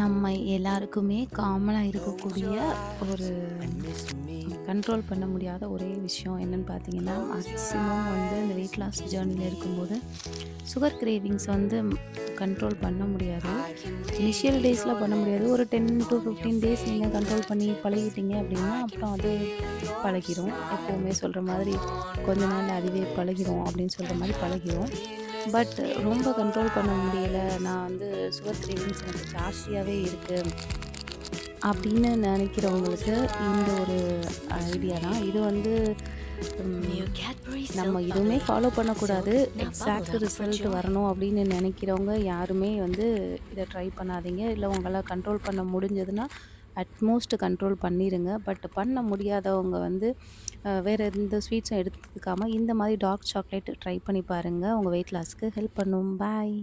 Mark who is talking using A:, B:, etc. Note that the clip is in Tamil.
A: நம்ம எல்லாருக்குமே காமனாக இருக்கக்கூடிய ஒரு கண்ட்ரோல் பண்ண முடியாத ஒரே விஷயம் என்னன்னு பார்த்தீங்கன்னா மேக்ஸிமம் வந்து இந்த வெயிட் லாஸ் ஜேர்னியில் இருக்கும்போது சுகர் கிரேவிங்ஸ் வந்து கண்ட்ரோல் பண்ண முடியாது. இனிஷியல் டேஸில் பண்ண முடியாது. ஒரு டென் டு ஃபிஃப்டீன் டேஸ் நீங்கள் கண்ட்ரோல் பண்ணி பழகிட்டீங்க அப்படின்னா அப்புறம் அது பழகிடும் எப்போவுமே சொல்கிற மாதிரி கொஞ்ச நாள் அதுவே பழகிடும் அப்படின்னு சொல்கிற மாதிரி பழகிடும் பட் ரொம்ப கண்ட்ரோல் பண்ண முடியல. நான் வந்து சுகர் கிரேவிங்ஸ் எனக்கு ஜாஸ்தியாகவே இருக்குது அப்படின்னு நினைக்கிறவங்களுக்கு இந்த ஒரு ஐடியா தான். இது வந்து நம்ம எதுவுமே ஃபாலோ பண்ணக்கூடாது. எக்ஸாக்ட் ரிசல்ட் வரணும் அப்படின்னு நினைக்கிறவங்க யாருமே வந்து இதை ட்ரை பண்ணாதீங்க. இல்லை உங்களால் கண்ட்ரோல் பண்ண முடிஞ்சதுன்னா அட்மோஸ்ட் கண்ட்ரோல் பண்ணிடுங்க பட் பண்ண முடியாதவங்க வந்து வேறு எந்த ஸ்வீட்ஸும் எடுத்துக்காமல் இந்த மாதிரி டார்க் சாக்லேட் ட்ரை பண்ணி பாருங்கள் உங்கள் வெயிட் லாஸ்க்கு ஹெல்ப் பண்ணும். பாய்